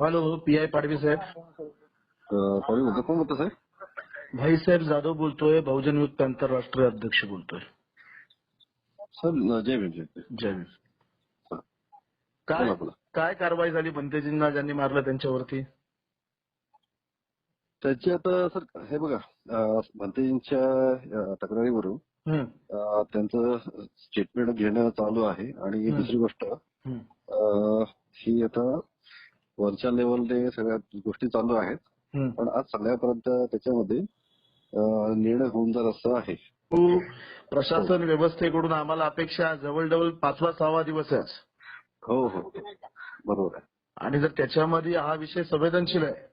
Hello P I Padvi साहेब. Sorry म्हणतो कोण बोलतो साहेब? भाईसाहेब जाधव बोलतोय बहुजन युक्त आंतरराष्ट्रीय अध्यक्ष बोलतोय. सर जय भीम जय भीम. काय. काय कारवाई झाली बनतेजींना ज्यांनी मारलं त्यांच्यावरती? त्याची आता सर हे बघा भंतेजींच्या तक्रारीवरून त्यांचं स्टेटमेंट घेणं चालू आहे. आणि. दुसरी गोष्ट ही आता वरच्या लेवलने सगळ्या गोष्टी चालू आहेत. पण आज संध्याकाळपर्यंत त्याच्यामध्ये निर्णय होऊन जात असं आहे. तू प्रशासन व्यवस्थेकडून आम्हाला अपेक्षा जवळजवळ पाचवा सहावा दिवस आहे. हो हो. बरोबर आहे. आणि जर त्याच्यामध्ये हा विषय संवेदनशील आहे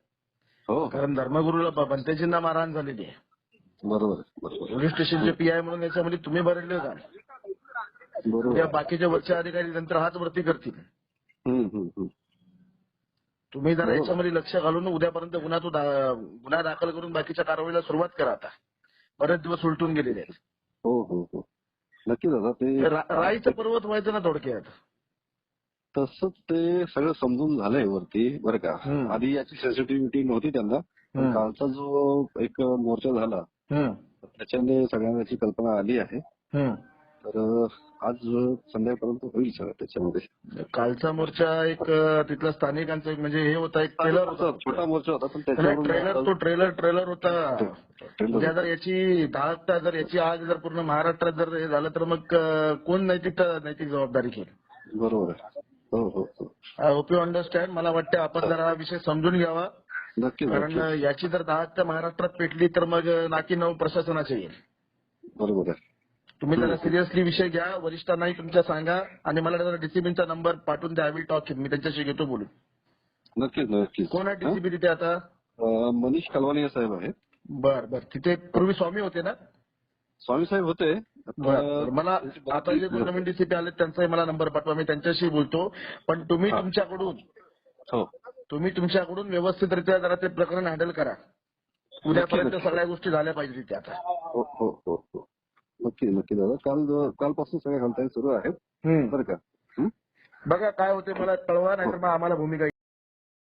हो. हो कारण धर्मगुरूला बनतेजींना मारहाण झालेली आहे. बरोबर पोलीस स्टेशनचे पीआय म्हणून याच्यामध्ये तुम्ही भरले आहे. बाकीच्या वरच्या अधिकारी नंतर हात वरती करतील. तुम्ही जरा बरोबर. याच्यामध्ये लक्ष घालून उद्यापर्यंत गुन्हा तो गुन्हा दाखल करून बाकीच्या कारवाईला सुरुवात करा आता बरेच दिवस उलटून गेलेले आहेत हो हो हो नक्की दादा ते राईचं पर्वत व्हायचं ना थोडक्यात तसंच ते सगळं समजून झालंय वरती बरं का. आधी याची सेन्सिटिव्हिटी नव्हती त्यांना. कालचा जो एक मोर्चा झाला. त्याच्याने सगळ्यांना याची कल्पना आली आहे. तर आज संध्याकाळपर्यंत होईल सगळं त्याच्यामध्ये. कालचा मोर्चा एक अं, तिथल्या स्थानिकांचं एक म्हणजे हे होता एक ट्रेलर छोटा छोटा मोर्चा होता पण ट्रेलर तो ट्रेलर ट्रेलर होता. उद्या जर याची दहा जर याची आग जर पूर्ण महाराष्ट्रात जर हे झालं तर मग कोण नैतिक नैतिक जबाबदारी घेईल? बरोबर आहे. हो हो आय होप यू अंडरस्टँड मला वाटतं आपण जरा हा विषय समजून घ्यावा. नक्की कारण याची जर दहा महाराष्ट्रात पेटली तर मग नाकी नऊ प्रशासनाचे येईल. बरोबर आहे. तुम्ही जरा सिरियसली विषय घ्या वरिष्ठांनाही तुमच्या सांगा आणि मला जरा डीसीबीचा नंबर पाठवून द्या विल टॉक मी त्यांच्याशी घेतो बोलून. नक्कीच नक्कीच. कोण आहे डीसीबी तिथे आता? मनीष कलवानी साहेब आहेत. बर बर. तिथे पूर्वी स्वामी होते ना? स्वामी साहेब होते. मला आता जे नवीन डीसीपी आले त्यांचाही मला नंबर पाठवा. मी त्यांच्याशी बोलतो. पण तुम्ही. तुमच्याकडून हो. तुम्ही तुमच्याकडून व्यवस्थितरित्या जरा ते प्रकरण हँडल करा. उद्यापर्यंत. सगळ्या गोष्टी झाल्या पाहिजे तिथे आता. हो हो हो हो. नक्की नक्की दादा काल कालपासून सगळ्या हालचाली सुरू आहेत. बरं का? बघा काय होते मला कळवा नाहीतर मग आम्हाला भूमिका